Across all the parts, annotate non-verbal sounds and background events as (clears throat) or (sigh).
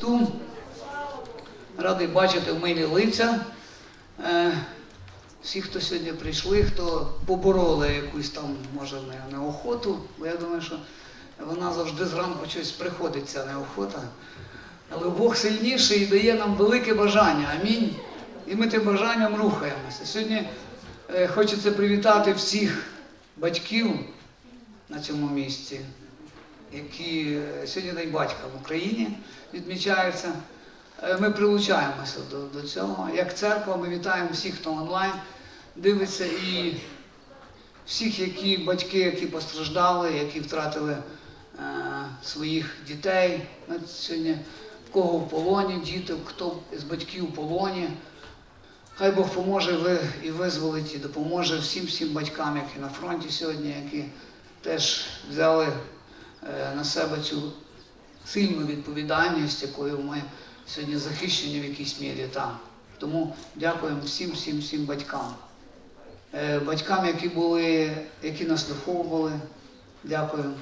Христу. Радий бачити в милі лиця. Е, Всі, хто сьогодні прийшли, хто побороли якусь там, може, неохоту, бо я думаю, що вона завжди зранку щось приходить, ця неохота. Але Бог сильніший і дає нам велике бажання. Амінь. І ми тим бажанням рухаємося. Сьогодні е, хочеться привітати всіх батьків на цьому місці, які е, сьогодні День батька в Україні відмічається. Е, Ми прилучаємося до, до цього. Як церква, ми вітаємо всіх, хто онлайн дивиться, і всіх, які батьки, які постраждали, які втратили е, своїх дітей. Сьогодні в кого в полоні, діти, хто з батьків в полоні. Хай Бог поможе ви і визволить, і допоможе всім всім батькам, які на фронті сьогодні, які теж взяли на себе цю сильну відповідальність, якою ми сьогодні захищені в якійсь мірі там. Тому дякуємо всім, всім, всім батькам. Е, Батькам, які були, які нас виховували, дякуємо.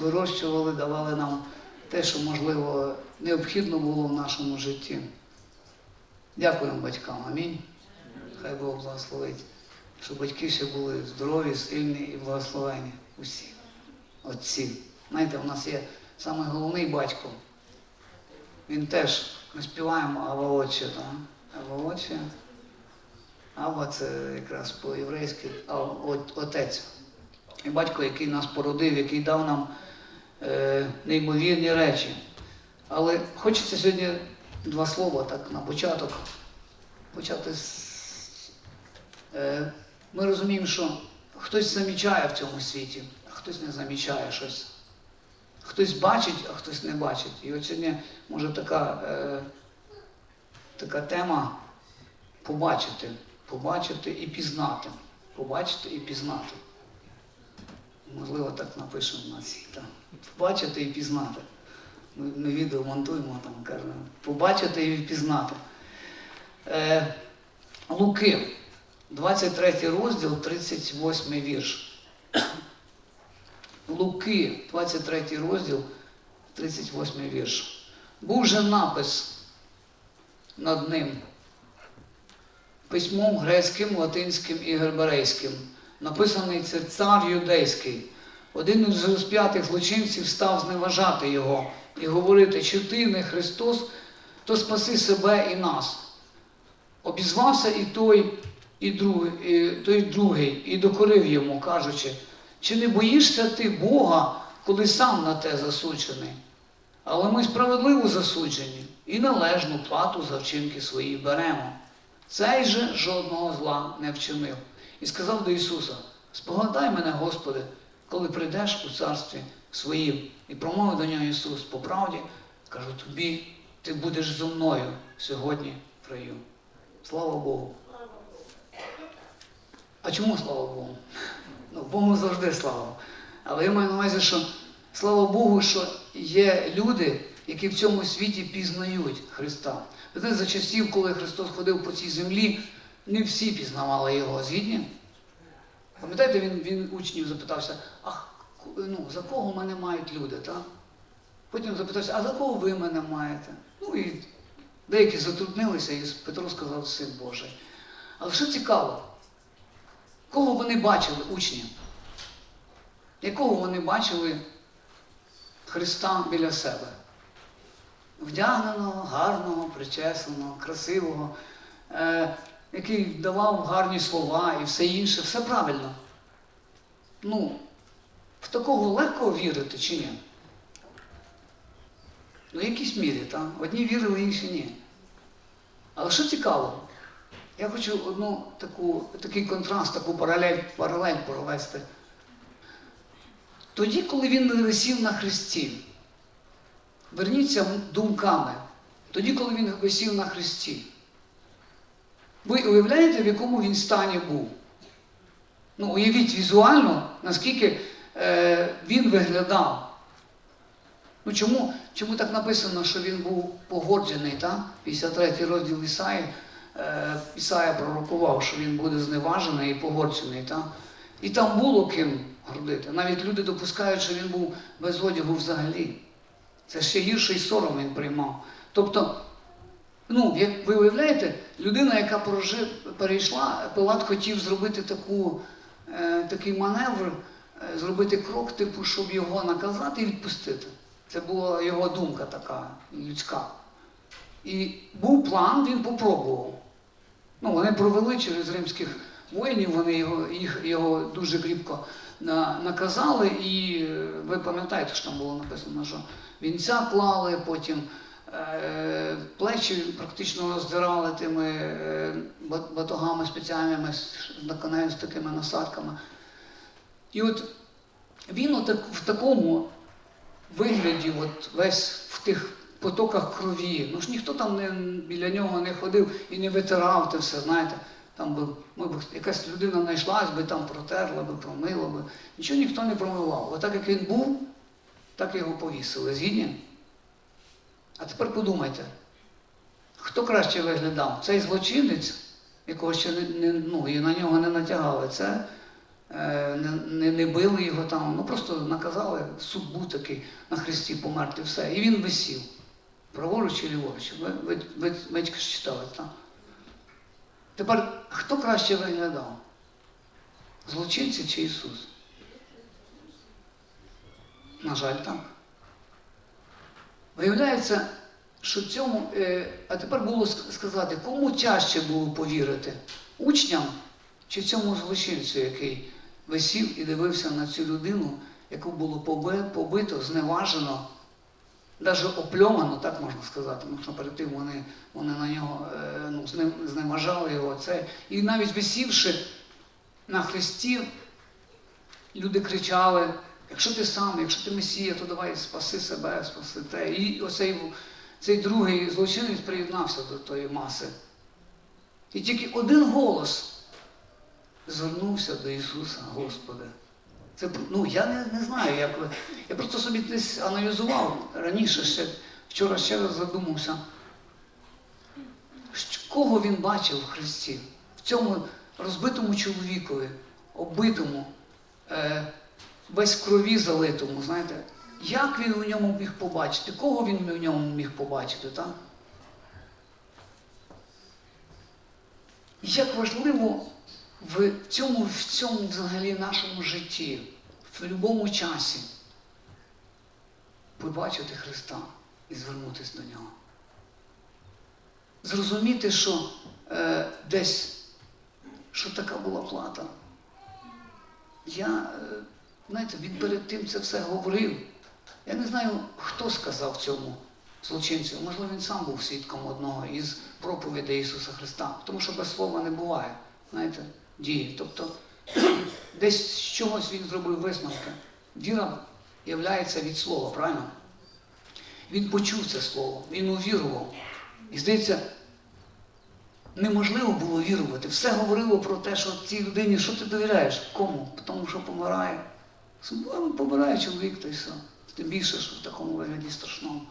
Вирощували, давали нам те, що, можливо, необхідно було в нашому житті. Дякуємо батькам. Амінь. Хай Бог благословить, щоб батьки ще були здорові, сильні і благословені. Усі. Отці. Знаєте, у нас є самий головний батько. Він теж, ми співаємо Ава Отче, так? Ава Отче. Ава це якраз по-єврейськи отець. І батько, який нас породив, який дав нам е, неймовірні речі. Але хочеться сьогодні два слова так на початок. Почати з. Е, ми розуміємо, що хтось замічає в цьому світі, хтось не замічає щось. Хтось бачить, а хтось не бачить. І от сьогодні може така, е, така тема побачити, побачити і пізнати. Побачити і пізнати. Можливо, так напишемо на цій. Побачити і пізнати. Ми, ми відео монтуємо, там кажемо, побачити і впізнати. Е, Луки, 23 розділ, 38 вірш. Луки, 23 розділ, 38 вірш. Був же напис над ним письмом грецьким, латинським і гербарейським. Написаний це цар юдейський. Один із розп'ятих злочинців став зневажати його і говорити, чи ти не Христос, то спаси себе і нас. Обізвався і той, і другий, і той другий, і докорив йому, кажучи, чи не боїшся ти Бога, коли сам на те засуджений? Але ми справедливо засуджені і належну плату за вчинки свої беремо. Цей же жодного зла не вчинив. І сказав до Ісуса: Спогадай мене, Господи, коли прийдеш у царстві своїм. І промовив до нього Ісус, по правді, кажу тобі, ти будеш зо мною сьогодні в раю. Слава Богу. А чому слава Богу? Ну, Богу завжди слава. Але я маю на увазі, що слава Богу, що є люди, які в цьому світі пізнають Христа. Знаєте, за часів, коли Христос ходив по цій землі, не всі пізнавали його. Згідні? Пам'ятаєте, він, він учнів запитався, а ну, за кого мене мають люди? так? Потім запитався, а за кого ви мене маєте? Ну і деякі затруднилися, і Петро сказав, син Божий. Але що цікаво, кого вони бачили, учні? Якого вони бачили Христа біля себе? Вдягненого, гарного, причесаного, красивого, е, який давав гарні слова і все інше, все правильно. Ну, в такого легко вірити чи ні? Ну, в якійсь мірі, так? Одні вірили, інші ні. Але що цікаво, я хочу одну таку, такий контраст, таку паралель, паралель провести. Тоді, коли він не висів на хресті, верніться думками, тоді, коли він висів на хресті, ви уявляєте, в якому він стані був? Ну, уявіть візуально, наскільки е, він виглядав. Ну чому, чому так написано, що він був погоджений, так? 53 розділ Ісаї, Ісая пророкував, що він буде зневажений і погоджений. Так? І там було ким гордити. Навіть люди допускають, що він був без одягу взагалі. Це ще гірший сором він приймав. Тобто, ну, як ви уявляєте, людина, яка прожив, перейшла, Пилат хотів зробити таку, е, такий маневр, е, зробити крок, типу, щоб його наказати і відпустити. Це була його думка така людська. І був план, він попробував. Ну, вони провели через римських воїнів, вони його, їх, його дуже кріпко на, наказали, і е, ви пам'ятаєте, що там було написано, що вінця клали, потім е, плечі практично роздирали тими е, батогами спеціальними з, такими насадками. І от він отак, в такому вигляді, от весь в тих потоках крові. Ну ж ніхто там не, біля нього не ходив і не витирав те все, знаєте. Там би, ми б, якась людина знайшлась би, там протерла би, промила би. Нічого ніхто не промивав. Отак як він був, так його повісили. Згідні? А тепер подумайте, хто краще виглядав? Цей злочинець, якого ще не, не, ну, і на нього не натягали, це е, не, не били його там, ну просто наказали, суд був такий на хресті померти, все. І він висів. Праворуч чи ліворуч. Ви ж читали, так? Тепер хто краще виглядав? Злочинці чи Ісус? На жаль, так. Виявляється, що цьому, е, а тепер було сказати, кому тяжче було повірити? Учням чи цьому злочинцю, який висів і дивився на цю людину, яку було побито, зневажено, навіть опльомано, так можна сказати, тому що перед тим вони, вони на нього е, ну, зне- зневажали його. Це. І навіть висівши на хресті, люди кричали, якщо ти сам, якщо ти Месія, то давай спаси себе, спаси те. І оцей цей другий злочинець приєднався до тої маси. І тільки один голос звернувся до Ісуса, Господи. Це, ну, я не, не знаю, як ви. Я просто собі десь аналізував раніше ще, вчора ще раз задумався, кого він бачив в Христі, в цьому розбитому чоловікові, оббитому, е, весь крові залитому, знаєте, як він у ньому міг побачити, кого він у ньому міг побачити, так? Як важливо в цьому, в цьому взагалі нашому житті, в будь-якому часі побачити Христа і звернутися до Нього. Зрозуміти, що е, десь, що така була плата. Я, е, знаєте, він перед тим це все говорив. Я не знаю, хто сказав цьому злочинцю. Можливо, він сам був свідком одного із проповідей Ісуса Христа. Тому що без слова не буває, знаєте, дії. Тобто (clears throat) десь з чогось він зробив висновки. Віра являється від слова, правильно? Він почув це слово, він увірував. І здається, неможливо було вірувати. Все говорило про те, що цій людині, що ти довіряєш? Кому? Тому що помирає. Помирає чоловік, та й все. Тим більше, що в такому вигляді страшному.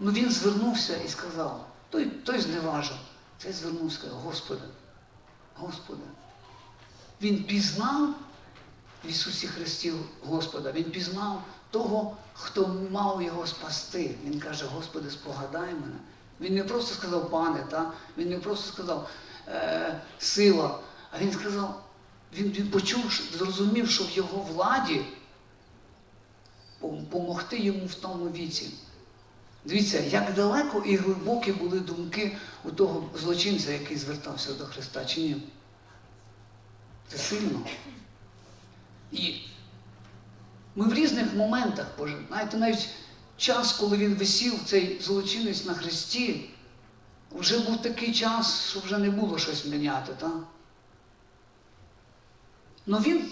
Ну він звернувся і сказав, той, той зневажив. Цей звернувся сказав, Господи, Господи. Він пізнав в Ісусі Христі Господа, він пізнав того, хто мав його спасти. Він каже, Господи, спогадай мене. Він не просто сказав пане, та? він не просто сказав е, сила, а він сказав, він, він почув, зрозумів, що в його владі допомогти йому в тому віці. Дивіться, як далеко і глибокі були думки у того злочинця, який звертався до Христа, чи ні? Це сильно. І ми в різних моментах, Боже, знаєте, навіть час, коли він висів, цей злочинець на Христі, вже був такий час, що вже не було щось міняти, так? Ну він,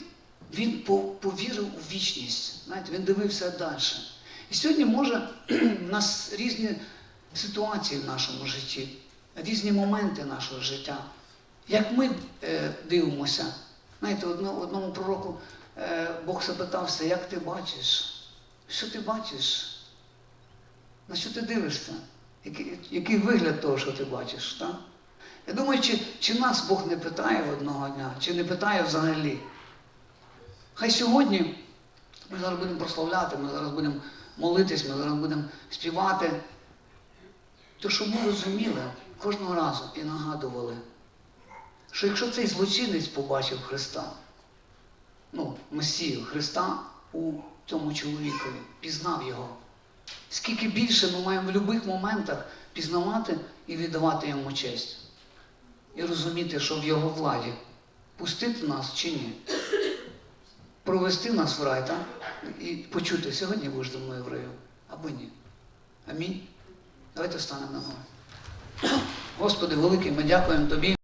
він повірив у вічність, знаєте, він дивився далі. І сьогодні може (clears throat) в нас різні ситуації в нашому житті, різні моменти нашого життя. Як ми е, дивимося, знаєте, одно, одному пророку е, Бог запитався, як ти бачиш? Що ти бачиш? На що ти дивишся? Який, який вигляд того, що ти бачиш? Так? Я думаю, чи, чи нас Бог не питає одного дня, чи не питає взагалі. Хай сьогодні ми зараз будемо прославляти, ми зараз будемо молитись, ми зараз будемо співати. То щоб ми розуміли кожного разу і нагадували, що якщо цей злочинець побачив Христа, ну, Месію Христа у цьому чоловікові, пізнав його, скільки більше ми маємо в будь-яких моментах пізнавати і віддавати йому честь. І розуміти, що в його владі пустити нас чи ні. Провести нас в рай, так? І почути, сьогодні будеш зі мною в раю, або ні. Амінь. Давайте станемо на ноги. Господи, великий, ми дякуємо Тобі.